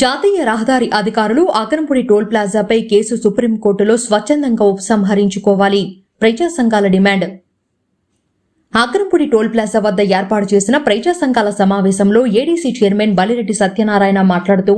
జాతీయ రహదారి అధికారులు అగరంపుడి టోల్ ప్లాజాపై కేసు సుప్రీంకోర్టులో స్వచ్ఛందంగా ఉపసంహరించుకోవాలి. ప్రజా సంఘాల డిమాండ్. అగ్రంపూడి టోల్ ప్లాజా వద్ద ఏర్పాటు చేసిన ప్రజా సంఘాల సమావేశంలో ఏడీసీ చైర్మన్ బలిరెడ్డి సత్యనారాయణ మాట్లాడుతూ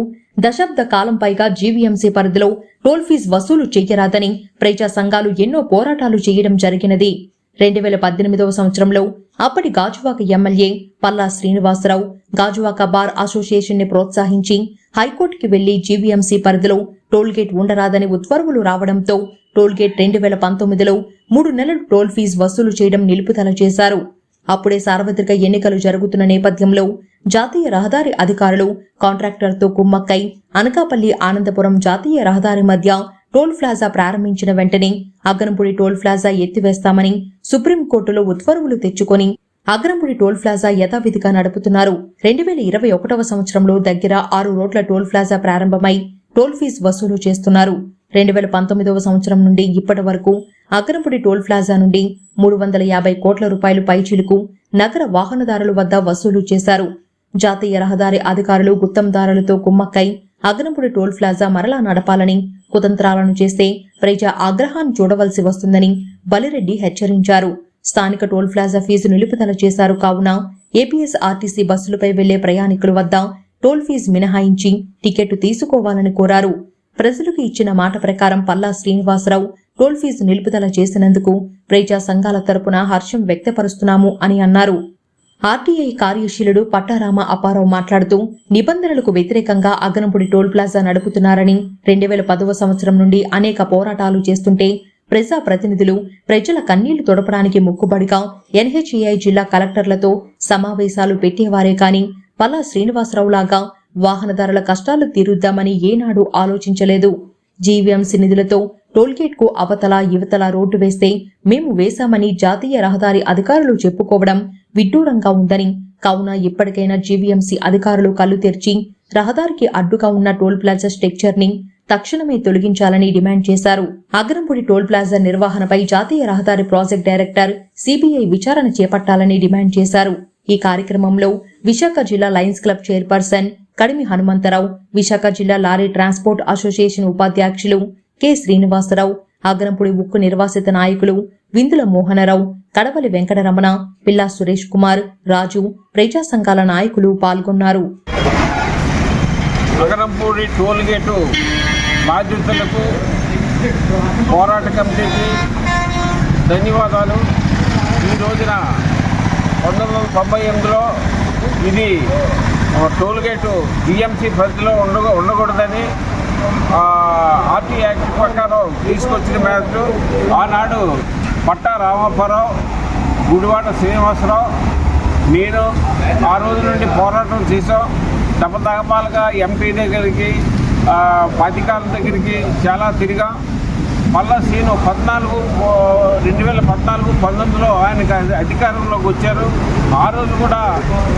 దశాబ్ద కాలం పైగా జీవీఎంసీ పరిధిలో టోల్ ఫీజు వసూలు చేయరాదని ప్రజా సంఘాలు ఎన్నో పోరాటాలు చేయడం జరిగినది. రెండు వేల పద్దెనిమిదవ సంవత్సరంలో అప్పటి గాజువాక ఎమ్మెల్యే పల్లా శ్రీనివాసరావు గాజువాక బార్ అసోసియేషన్ని ప్రోత్సహించి హైకోర్టుకి వెళ్ళి జీవీఎంసీ పరిధిలో టోల్గేట్ ఉండరాదని ఉత్తర్వులు రావడంతో టోల్గేట్ రెండు వేల పంతొమ్మిదిలో మూడు నెలలు టోల్ ఫీజు వసూలు చేయడం నిలుపుదల చేశారు. అప్పుడే సార్వత్రిక ఎన్నికలు జరుగుతున్న నేపథ్యంలో జాతీయ రహదారి అధికారులు కాంట్రాక్టర్తో కుమ్మక్కై అనకాపల్లి ఆనందపురం జాతీయ రహదారి మధ్య టోల్ ప్లాజా ప్రారంభించిన వెంటనే అగ్గరంపుడి టోల్ ప్లాజా ఎత్తివేస్తామని సుప్రీంకోర్టులో ఉత్తర్వులు తెచ్చుకొని అగ్రంపుడి టోల్ ప్లాజా యథావిధిగా నడుపుతున్నారు. రెండు వేల ఇరవై ఒకటవ సంవత్సరంలో దగ్గర ఆరు రోడ్ల టోల్ ప్లాజా ప్రారంభమై టోల్ ఫీజు వసూలు చేస్తున్నారు. రెండు వేల పంతొమ్మిదవ సంవత్సరం నుండి ఇప్పటి వరకు అగ్రంపుడి టోల్ ప్లాజా నుండి మూడు వందల యాభై కోట్ల రూపాయలు పైచిలుకు నగర వాహనదారుల వద్ద వసూలు చేశారు. జాతీయ రహదారి అధికారులు గుత్తందారులతో కుమ్మక్కై అగ్రంపుడి టోల్ ప్లాజా మరలా నడపాలని కుతంత్రాలను చేస్తే ప్రజా ఆగ్రహాన్ని చూడవలసి వస్తుందని బలిరెడ్డి హెచ్చరించారు. స్థానిక టోల్ ప్లాజా ఫీజు నిలుపుదల చేశారు కావున ఏపీఎస్ ఆర్టీసీ బస్సులపై వెళ్ళే ప్రయాణికుల వద్ద టోల్ ఫీజు మినహాయించి టికెట్ తీసుకోవాలని కోరారు. ప్రజలకు ఇచ్చిన మాట ప్రకారం పల్లా శ్రీనివాసరావు టోల్ ఫీజు నిలుపుదల చేసినందుకు ప్రజా సంఘాల తరపున హర్షం వ్యక్తపరుస్తున్నాము అని అన్నారు. ఆర్టీఐ కార్యశీలుడు పట్టారామ అపారావు మాట్లాడుతూ నిబంధనలకు వ్యతిరేకంగా అగనంపుడి టోల్ ప్లాజా నడుపుతున్నారని రెండు వేల పదవ సంవత్సరం నుండి అనేక పోరాటాలు చేస్తుంటే ప్రజా ప్రతినిధులు ప్రజల కన్నీళ్ళు తొడపడానికి ముక్కుబడిగా ఎన్హెచ్ఏఐ జిల్లా కలెక్టర్లతో సమావేశాలు పెట్టేవారే కాని పల్లా శ్రీనివాసరావులాగా వాహనదారుల కష్టాలు తీరుద్దామని ఏనాడు ఆలోచించలేదు. జీవీఎంసీ నిధులతో టోల్గేట్కు అవతల యువతల రోడ్డు వేస్తే మేము వేశామని జాతీయ రహదారి అధికారులు చెప్పుకోవడం విడ్డూరంగా ఉందని కావున ఇప్పటికైనా జీవీఎంసీ అధికారులు కళ్ళు తెరిచి రహదారికి అడ్డుగా ఉన్న టోల్ ప్లాజా స్ట్రక్చర్ని తక్షణమే తొలగించాలని డిమాండ్ చేశారు. అగ్రంపూడి టోల్ ప్లాజా నిర్వహణపై జాతీయ రహదారి ప్రాజెక్ట్ డైరెక్టర్ సిబిఐ విచారణ చేపట్టాలని డిమాండ్ చేశారు. ఈ కార్యక్రమంలో విశాఖ జిల్లా lions club chairperson Kadimi Hanumantharao Visakha జిల్లా లారీ ట్రాన్స్పోర్ట్ అసోసియేషన్ ఉపాధ్యక్షులు కె శ్రీనివాసరావు అగ్రంపుడి ఉక్కు నిర్వాసిత నాయకులు విందుల మోహనరావు కడవలి వెంకటరమణ పిల్లా సురేష్ కుమార్ రాజు ప్రజా సంఘాల నాయకులు పాల్గొన్నారు. టోల్ గేటు బాధ్యతలకు పోరాట కమిటీకి ధన్యవాదాలు. ఈ రోజున పంతొమ్మిది వందల తొంభై ఎనిమిదిలో ఇది టోల్గేటు బిఎంసీ పరిధిలో ఉండ ఉండకూడదని ఆర్టీ యాక్ట్ ప్రకారం తీసుకొచ్చిన మేరకు ఆనాడు పట్టా రామాపురం గుడివాడ శ్రీనివాసరావు నేను ఆ రోజు నుండి పోరాటం చేసాం దపదగపాలుగా ఎంపీ దగ్గరికి అధికారుల దగ్గరికి చాలా తిరిగా మళ్ళా సీను పద్నాలుగు రెండు వేల పద్నాలుగు పంతొమ్మిదిలో ఆయనకి అధికారంలోకి వచ్చారు. ఆ రోజు కూడా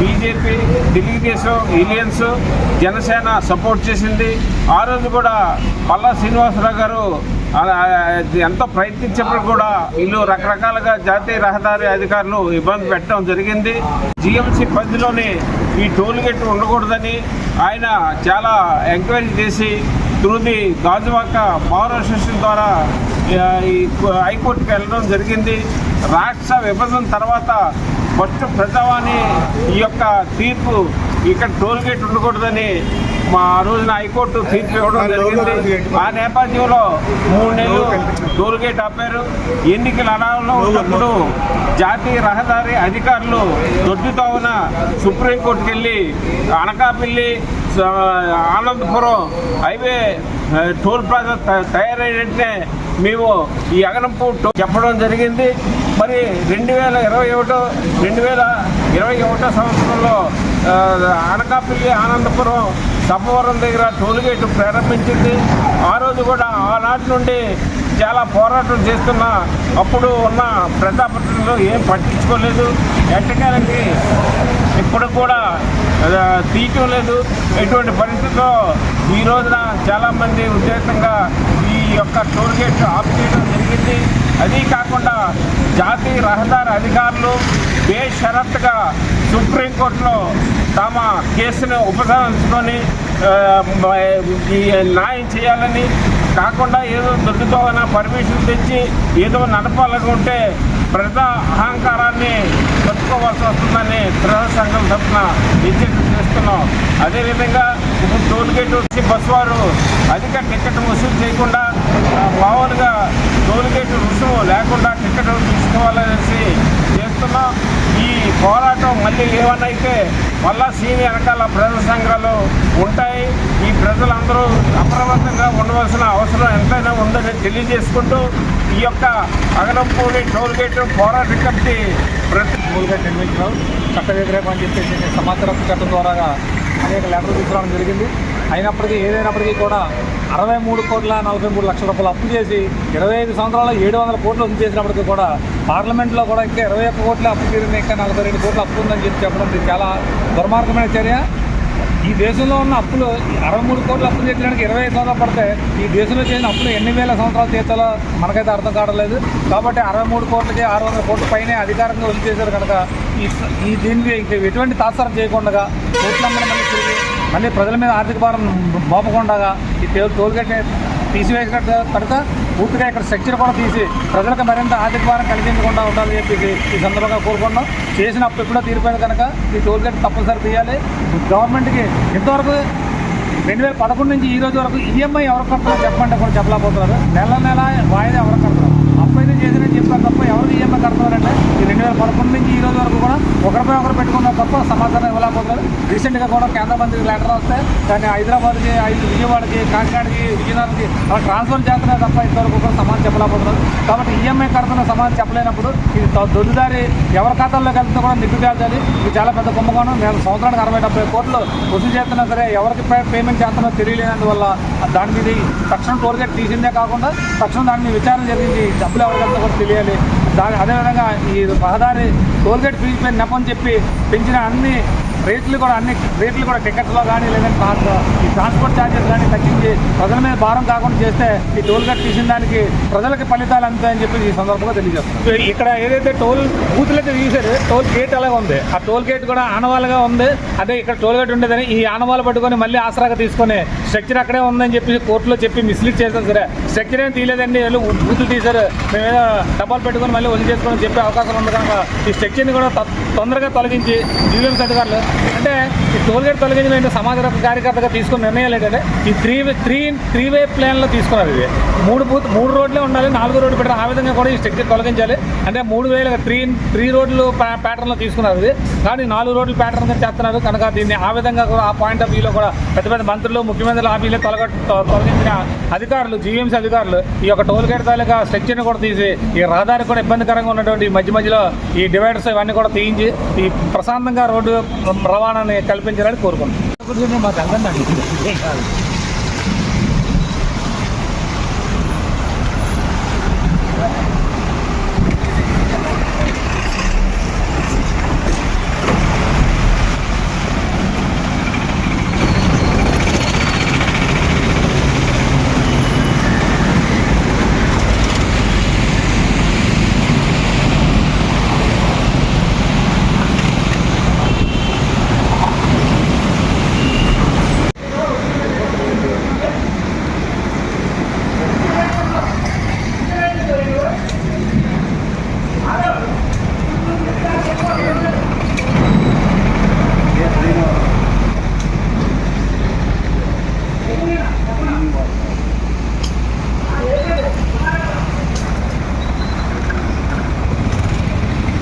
BJP Telugudesam alliance Janasena support చేసింది. ఆ రోజు కూడా పల్లా శ్రీనివాసరావు గారు ఎంతో ప్రయత్నించినప్పుడు కూడా వీళ్ళు రకరకాలుగా జాతీయ రహదారి అధికారులు ఇబ్బంది పెట్టడం జరిగింది. జిఎంసీ పరిధిలోని ఈ టోల్ గేట్ ఉండకూడదని ఆయన చాలా ఎంక్వైరీ చేసి through the Gajuwaka power association ద్వారా ఈ హైకోర్టుకి వెళ్ళడం జరిగింది. రాష్ట్ర విభజన తర్వాత ఫస్ట్ ప్రజావాణి ఈ యొక్క తీర్పు ఇక్కడ టోల్ గేట్ ఉండకూడదని మా ఆ రోజున హైకోర్టు తీర్పు ఇవ్వడం జరిగింది. ఆ నేపథ్యంలో మూడు నెలలు టోల్ గేట్ ఆపారు. ఎన్నికల అనాలలో ఉన్నప్పుడు జాతీయ రహదారి అధికారులు దొడ్డుతోవన సుప్రీంకోర్టుకి వెళ్ళి Anakapalli Anandapuram highway toll plaza త- తయారైనట్టే మేము ఈ అగనంపు చెప్పడం జరిగింది. మరి రెండు వేల ఇరవై ఒకటో రెండు వేల ఇరవై ఒకటో సంవత్సరంలో అనకాపల్లి ఆనందపురం సబ్బవరం దగ్గర టోల్గేట్ ప్రారంభించింది. ఆ రోజు కూడా ఆనాటి నుండి చాలా పోరాటం చేస్తున్న అప్పుడు ఉన్న ప్రజాప్రతినిధులు ఏం పట్టించుకోలేదు. ఎట్టకాలకి ఇప్పుడు కూడా తీయటం లేదు ఎటువంటి పరిస్థితుల్లో ఈ రోజున చాలామంది ఉద్దేశంగా ఈ యొక్క టోల్ గేట్ ఆఫ్ చేయడం జరిగింది. అది కాకుండా జాతీయ రహదారి అధికారులు బేషరత్గా సుప్రీంకోర్టులో తమ కేసును ఉపసంహరించుకొని న్యాయం చేయాలని కాకుండా ఏదో దొడ్డుతోన పర్మిషన్ తెచ్చి ఏదో నడపాలనుకుంటే ప్రజా అహంకారాన్ని వస్తుందని గృహ సంఘం తరఫున విజ్ఞప్తి చేస్తున్నాం. అదేవిధంగా ఇప్పుడు టోల్గేట్ వచ్చి బస్సు వారు అధిక టికెట్ వసూలు చేయకుండా మామూలుగా టోల్ టోల్గేట్ రుసుము లేకుండా టికెట్ తీసుకోవాలనేసి చేస్తున్నాం. ఈ పోరాటం మళ్ళీ ఏమన్నా అయితే మళ్ళా సీని వెనకాల ప్రజల సంఘాలు ఉంటాయి. ఈ ప్రజలందరూ అప్రమత్తంగా ఉండవలసిన అవసరం ఎంతైనా ఉందని తెలియజేసుకుంటూ ఈ యొక్క అగనంపూడి టోల్గేట్ పోరాట కమిటీ ప్రతి స్కూల్గా నిర్మించినారు చట్ట వ్యతిరేకం అని చెప్పేసి సమాచార చట్టం ద్వారా అనేక లెటర్లు తీసుకురావడం జరిగింది. అయినప్పటికీ ఏదైనప్పటికీ కూడా అరవై మూడు కోట్ల నలభై మూడు లక్షల రూపాయలు అప్పు చేసి ఇరవై ఐదు సంవత్సరాల ఏడు వందల కోట్లు అప్పు చేసినప్పటికీ కూడా పార్లమెంట్లో కూడా ఇంకా ఇరవై ఒక్క కోట్ల అప్పు తీరింది ఇంకా నలభై రెండు కోట్లు అప్పు ఉందని చెప్పి చెప్పడం ఇది చాలా దుర్మార్గమైన చర్య. ఈ దేశంలో ఉన్న అప్పులు అరవై మూడు కోట్ల అప్పులు తీర్చడానికి ఇరవై ఐదు సంవత్సరాలు పడితే ఈ దేశంలో చేసిన అప్పులు ఎన్ని వేల సంవత్సరాలు తీర్చాలో మనకైతే అర్థం కావట్లేదు. కాబట్టి అరవై మూడు కోట్లకి ఆరు వందల కోట్ల పైనే అధికారంగా వదిలి చేశారు కనుక ఈ ఈ దీనికి ఎటువంటి తాత్సారం చేయకుండా కోట్ల మళ్ళీ మళ్ళీ ప్రజల మీద ఆర్థిక భారం మోపకుండా ఈ టోల్ టోల్గేట్ తీసివేసినట్టు కనుక పూర్తిగా ఇక్కడ స్ట్రక్చర్ కూడా తీసి ప్రజలకు మరింత ఆర్థిక భారం కలిగించకుండా ఉండాలని చెప్పేసి ఈ సందర్భంగా కోరుకుంటున్నాం. చేసిన అప్పు ఎప్పుడో తీరిపోయింది కనుక ఈ టోల్గేట్ తప్పనిసరి తీయాలి. గవర్నమెంట్కి ఇంతవరకు రెండు వేల పదకొండు నుంచి ఈ రోజు వరకు ఈఎంఐ ఎవరు కడతారో చెప్పమంటే కూడా చెప్పలేకపోతున్నారు. నెల నెల వాయిదా ఎవరు కడతారు అప్పు అయితే చేసినని చెప్పారు తప్ప ఎవరు ఈఎంఐ కడతారంటే ఈ రెండు వేల పదకొండు నుంచి ఈ రోజు వరకు కూడా ఒకరిపై ఒకరు పెట్టుకున్నారు తప్ప సమాచారం రీసెంట్గా కూడా కేంద్ర మంత్రికి లెటర్ వస్తే దాన్ని హైదరాబాద్కి ఐదు విజయవాడకి కాకినాడకి విజయనగరంకి అలా ట్రాన్స్ఫర్ చేస్తున్నా తప్ప ఇంతవరకు కూడా సమాధానం చెప్పలేకపోతున్నారు. కాబట్టి ఈఎంఐ కడుతున్న సమాధానం చెప్పలేనప్పుడు ఇది ద- ఎవరి ఖాతాల్లోకి వెళ్తే కూడా నిగ్గు ఇది చాలా పెద్ద కుంభకోణం. నేను సంవత్సరానికి అరవై డెబ్బై కోట్లు వసూలు చేస్తున్నా సరే ఎవరికి పేమెంట్ చేస్తున్నా తెలియలేనందువల్ల దాని మీద తక్షణం టోల్గేట్ తీసిందే కాకుండా తక్షణం దాని మీద విచారణ జరిగింది. డబ్బులు ఎవరికి వెళ్తే కూడా తెలియాలి. దాని అదేవిధంగా ఈ రహదారి టోల్గేట్ ఫీజు పైన నెపని చెప్పి పెంచిన అన్ని రేట్లు కూడా అన్ని రేట్లు కూడా టికెట్లో కానీ లేదంటే ఈ ట్రాన్స్పోర్ట్ ఛార్జెస్ కానీ తగ్గించి ప్రజల మీద భారం కాకుండా చేస్తే ఈ టోల్ గేట్ తీసిన దానికి ప్రజలకు ఫలితాలు అందుతాయని చెప్పి ఈ సందర్భంగా తెలియజేస్తున్నాం. ఇక్కడ ఏదైతే టోల్ బూతులు తీసారు టోల్ గేట్ అలాగే ఉంది. ఆ టోల్ గేట్ కూడా ఆనవాలుగా ఉంది. అదే ఇక్కడ టోల్ గేట్ ఉండేదని ఈ ఆనవాలు పట్టుకొని మళ్ళీ ఆసరాగా తీసుకొని స్ట్రక్చర్ అక్కడే ఉందని చెప్పి కోర్టులో చెప్పి మిస్లీడ్ చేశారు సరే. స్ట్రక్చర్ ఏం తీయలేదండి. వీళ్ళు బూతులు తీశారు. మేము ఏదో డబ్బాలు పెట్టుకొని మళ్ళీ వదిలి చేసుకోవడం చెప్పే అవకాశం ఉంది కనుక ఈ స్ట్రక్చర్ని కూడా తొందరగా తొలగించి జీవీఎంసీ అధికారులు అంటే ఈ టోల్గేట్ తొలగించడం ఏంటంటే సమాజ కార్యకర్తగా తీసుకున్న నిర్ణయాలు ఏంటంటే ఈ three way three three way ప్లాన్లో తీసుకున్నారు ఇది మూడు బూత్ మూడు రోడ్లే ఉండాలి నాలుగు రోడ్లు పెట్టడం ఆ విధంగా కూడా ఈ స్ట్రక్చర్ తొలగించాలి. అంటే మూడు వేల త్రీ త్రీ రోడ్లు ప్యాటర్న్లో తీసుకున్నారు ఇది కానీ నాలుగు రోడ్లు ప్యాటర్న్గా చేస్తున్నారు. కనుక దీన్ని ఆ విధంగా కూడా ఆ పాయింట్ ఆఫ్ వ్యూలో కూడా పెద్ద పెద్ద మంత్రులు ముఖ్యమంత్రులు హామీలే తొలగ తొలగించిన అధికారులు జీఎంసీ అధికారులు ఈ యొక్క టోల్గేట్ తాలూకా స్ట్రక్చర్ని కూడా తీసి ఈ రహదారి కూడా ఇబ్బందికరంగా ఉన్నటువంటి మధ్య మధ్యలో ఈ డివైడర్స్ ఇవన్నీ కూడా తీయించి ఈ ప్రశాంతంగా రోడ్డు రవాణాని కల్పించాలని కోరుకుంటున్నాం. మాకు అర్థం